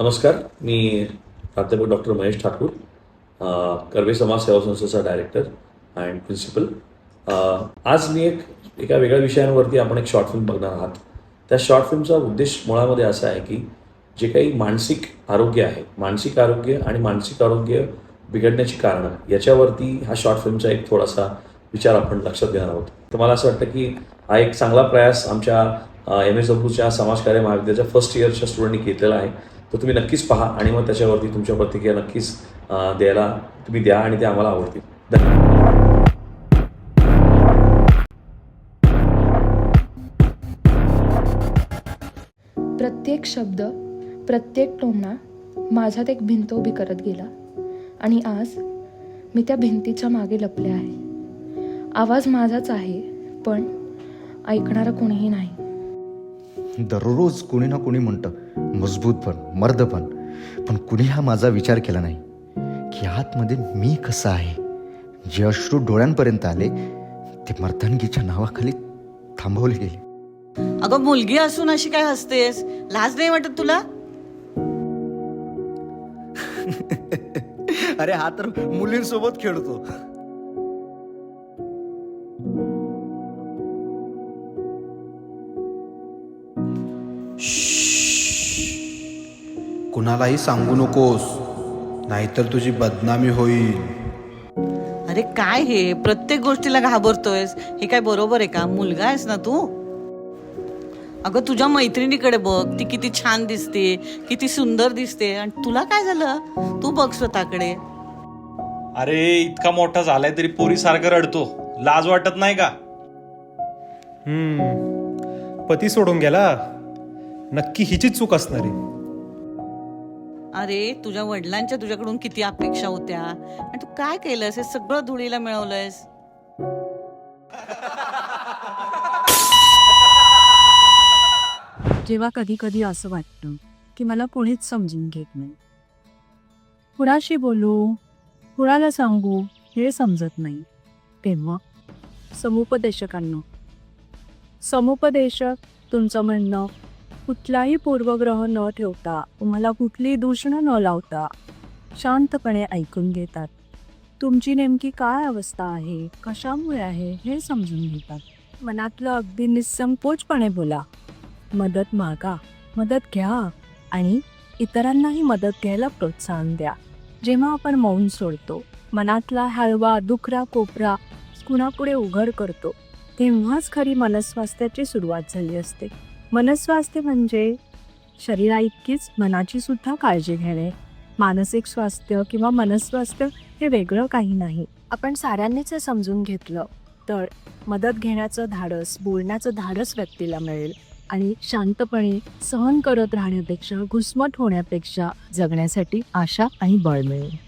नमस्कार मी प्राध्यापक डॉक्टर महेश ठाकूर कर्वे समाज सेवा संस्थेचा डायरेक्टर अँड प्रिन्सिपल आज मी एक एका वेगळ्या विषयांवरती आपण एक शॉर्ट फिल्म बघणार आहात. त्या शॉर्ट फिल्मचा उद्देश मुळामध्ये असा आहे की जे काही मानसिक आरोग्य आहे मानसिक आरोग्य आणि मानसिक आरोग्य बिघडण्याची कारणं याच्यावरती हा शॉर्ट फिल्मचा एक थोडासा विचार आपण लक्षात घेणार आहोत. तर मला असं वाटतं की हा एक चांगला प्रयास आमच्या एम एस डब्ल्यूच्या समाजकार्य महाविद्यालयाच्या फर्स्ट इयरच्या स्टुडंटनी घेतलेला आहे. तर तुम्ही नक्कीच पहा आणि मग त्याच्यावरती तुमच्या प्रतिक्रिया नक्कीच द्यायला तुम्ही द्या आणि ते आम्हाला आवडतील. धन्यवाद प्रत्येक शब्द प्रत्येक टोमणा माझ्यात एक भिंत उभी करत गेला आणि आज मी त्या भिंतीच्या मागे लपले आहे. आवाज माझाच आहे पण ऐकणारं कोणीही नाही. दररोज कोणी ना कोणी म्हणतं मजबूत पण मर्द पण. पण कुणी हा माझा विचार केला नाही की आतमध्ये मी कसा आहे? जे अश्रू डोळ्यांपर्यंत आले ते मर्दानगीच्या नावाखाली थांबवले गेले. अगं मुलगी असून अशी काय हसतेस? लाज नाही वाटत तुला? अरे हा तर मुलींसोबत खेळतो. कुणालाही सांगू नकोस नाहीतर तुझी बदनामी होईल अरे काय हे प्रत्येक गोष्टीला घाबरतोयस हे काय बरोबर आहे का मुलगा आहेस ना तू अगं तुझ्या मैत्रिणीकडे बघ ती किती छान दिसते किती सुंदर दिसते आणि तुला काय झालं तू बघ स्वतःकडे अरे इतका मोठा झालाय तरी पोरी सारखं रडतो लाज वाटत नाही का हम्म पती सोडून गेला नक्की हिचीच चूक असणार. आहे अरे तुझ्या वडिलांच्या तुझ्याकडून किती अपेक्षा होत्या? आणि तू काय केलंस? हे सगळं धुळीला मिळवलंयस. जेव्हा कधी कधी असं वाटतं की मला कोणीच समजून घेत नाही. कुणाशी बोलू कुणाला सांगू हे समजत नाही. तेव्हा समुपदेशकांना. समुपदेशक तुमचं म्हणणं कुठलाही पूर्वग्रह न ठेवता तुम्हाला कुठली दूषणं न लावता शांतपणे ऐकून घेतात. तुमची नेमकी काय अवस्था आहे? कशामुळे आहे? हे समजून घेतात. मनातलं अगदी निसंकोचपणे बोला. मदत मागा मदत घ्या आणि इतरांनाही मदत घ्यायला प्रोत्साहन द्या. जेव्हा आपण मौन सोडतो मनातला हळवा दुखरा कोपरा कुणापुढे उघड करतो तेव्हाच खरी मनस्वास्थ्याची सुरुवात झाली असते. मनस्वास्थ्य म्हणजे शरीरा इतकीच मनाची सुद्धा काळजी घेणे. मानसिक स्वास्थ्य किंवा मनस्वास्थ्य हे वेगळं काही नाही. आपण साऱ्यांनीच हे समजून घेतलं तर मदत घेण्याचं धाडस बोलण्याचं धाडस व्यक्तीला मिळेल आणि शांतपणे सहन करत राहण्यापेक्षा घुसमट होण्यापेक्षा जगण्यासाठी आशा आणि बळ मिळेल.